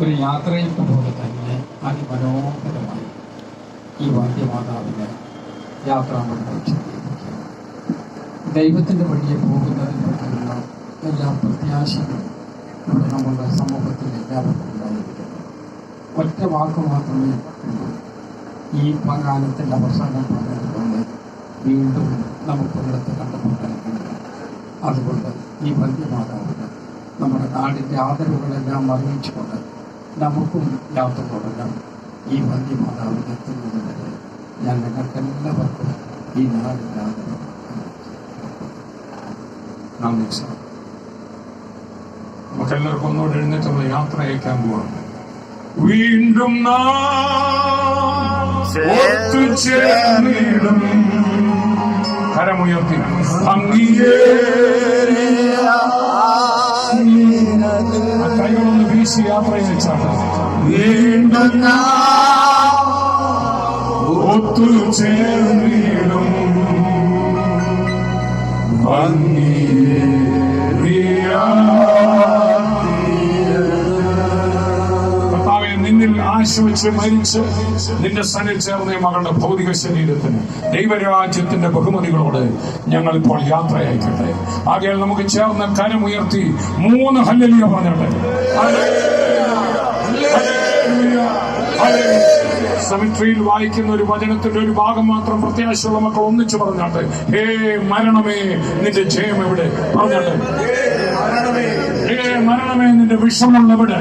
ഒരു യാത്രയിൽ പോലെ തന്നെ അതിമനോഹരമായി ഈ വാദ്യമാതാവിന് യാത്ര ദൈവത്തിന്റെ വഴിയെ പോകുന്നതിന് പറ്റിയുള്ള എല്ലാ പ്രത്യാശകളും ഇവിടെ നമ്മുടെ സമൂഹത്തിൽ എല്ലാവർക്കും ഉണ്ടായിരിക്കുന്നു. ഒറ്റ വാക്ക് മാത്രമേ ഈ ഗാനത്തിന്റെ അവസാനം പറഞ്ഞതുകൊണ്ട് വീണ്ടും നമുക്ക് ഇവിടുത്തെ കണ്ടുമുട്ടാൻ കഴിയും അതുകൊണ്ട് ഈ വന്യമാതാവിന് നമ്മുടെ നാടിന്റെ ആദരവുകളെല്ലാം അറിയിച്ചുകൊണ്ട് നമുക്കും യാത്ര തുടങ്ങാം ഈ വന്യമാതാവിന് എത്തുന്നത് വരെ ഞാൻ നിങ്ങൾക്കെല്ലാവർക്കും ഈ നാടിന്റെ നന്ദി സാർ. നമുക്കെല്ലാവർക്കും ഒന്നുകൂടെ എഴുന്നേറ്റ് നമ്മൾ യാത്ര അയക്കാൻ പോവാണ് വീണ്ടും ഒത്തുചേർന്നിടും കരമുയർത്തി ഭംഗിയേ കൈകളൊന്ന് വീശി യാത്ര അയച്ചാണ് വീണ്ടും നാം ഒത്തുചേർന്നിടും കർത്താവെ ആശ്രയിച്ച് മരിച്ച് നിന്റെ സനിൽ ചേർന്ന മകളുടെ ഭൗതിക ശരീരത്തിന് ദൈവരാജ്യത്തിന്റെ ബഹുമതികളോട് ഞങ്ങൾ ഇപ്പോൾ യാത്രയായിക്കട്ടെ. ആകെ നമുക്ക് ചേർന്ന് കരമുയർത്തി മൂന്ന് ഹല്ലലിയ പറഞ്ഞോട്ടെ. സെമിട്രിയിൽ വായിക്കുന്ന ഒരു വചനത്തിന്റെ ഒരു ഭാഗം മാത്രം പ്രത്യാശയുള്ള മക്കൾ ഒന്നിച്ചു പറഞ്ഞാട്ടെ ഹേ മരണമേ നിന്റെ ജയം എവിടെ? പറഞ്ഞാട്ടെ ഹേ മരണമേ നിന്റെ വിഷമുള്ളവിടെ